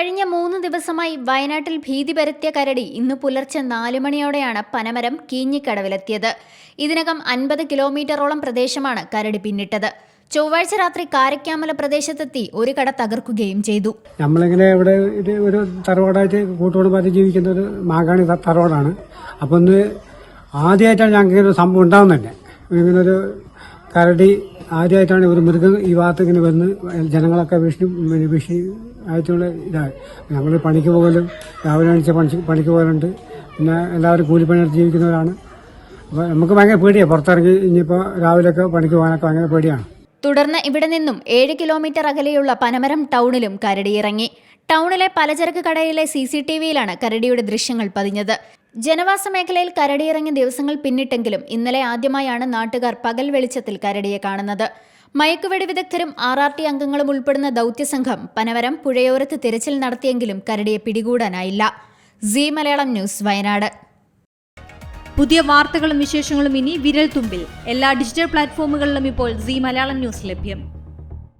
കഴിഞ്ഞ മൂന്ന് ദിവസമായി വയനാട്ടിൽ ഭീതി പരത്തിയ കരടി ഇന്ന് പുലർച്ചെ നാല് മണിയോടെയാണ് പനമരം കീഞ്ഞിക്കടവിലെത്തിയത്. ഇതിനകം അൻപത് കിലോമീറ്ററോളം പ്രദേശമാണ് കരടി പിന്നിട്ടത്. ചൊവ്വാഴ്ച രാത്രി കാരക്കാമല പ്രദേശത്തെത്തി ഒരു കട തകർക്കുകയും ചെയ്തു. നമ്മളിങ്ങനെ ഇവിടെ ഇത് ഒരു തറവാടായിട്ട് കൂട്ടുകുടുംബമായിട്ട് ജീവിക്കുന്ന ഒരു മാഗാണി തറവാടാണ്. അപ്പൊ ഒന്ന് ആദ്യമായിട്ടാണ് ഞങ്ങൾക്ക് ഒരു സംഭവം ഉണ്ടാവുന്നത് ഇങ്ങനൊരു കരടി ആദ്യമായിട്ടാണ് ഒരു മൃഗം ഈ ഭാഗത്ത് ഇങ്ങനെ വന്ന് ജനങ്ങളൊക്കെ ഭീഷണി ഭീഷണി ആയിട്ടുള്ള ഇതാണ്. നമ്മൾ പണിക്ക് പോകലും രാവിലെ അണിച്ച പണി പണിക്ക് പോകലുണ്ട്. പിന്നെ എല്ലാവരും കൂലിപ്പണിയെടുത്ത് ജീവിക്കുന്നവരാണ്. അപ്പോൾ നമുക്ക് ഭയങ്കര പേടിയാണ് പുറത്തിറങ്ങി ഇനിയിപ്പോൾ രാവിലെയൊക്കെ പണിക്ക് പോകാനൊക്കെ ഭയങ്കര പേടിയാണ്. തുടർന്ന് ഇവിടെ നിന്നും ഏഴ് കിലോമീറ്റർ അകലെയുള്ള പനമരം ടൗണിലും കരടിയിറങ്ങി. ടൗണിലെ പലചരക്ക് കടയിലെ സി സി ടി വിയിലാണ് കരടിയുടെ ദൃശ്യങ്ങൾ പതിഞ്ഞത്. ജനവാസ മേഖലയിൽ കരടിയിറങ്ങിയ ദിവസങ്ങൾ പിന്നിട്ടെങ്കിലും ഇന്നലെ ആദ്യമായാണ് നാട്ടുകാർ പകൽ വെളിച്ചത്തിൽ കരടിയെ കാണുന്നത്. മയക്കുവെടി വിദഗ്ധരും ആർ ആർ ടി അംഗങ്ങളും ഉൾപ്പെടുന്ന ദൗത്യസംഘം പനവരം പുഴയോരത്ത് തിരച്ചിൽ നടത്തിയെങ്കിലും കരടിയെ പിടികൂടാനായില്ല. C Malayalam news Wayanad. പുതിയ വാർത്തകളും വിശേഷങ്ങളും ഇനി വിരൽ തുമ്പിൽ എല്ലാ ഡിജിറ്റൽ പ്ലാറ്റ്ഫോമുകളിലും ഇപ്പോൾ സി മലയാളം ന്യൂസ് ലഭ്യം.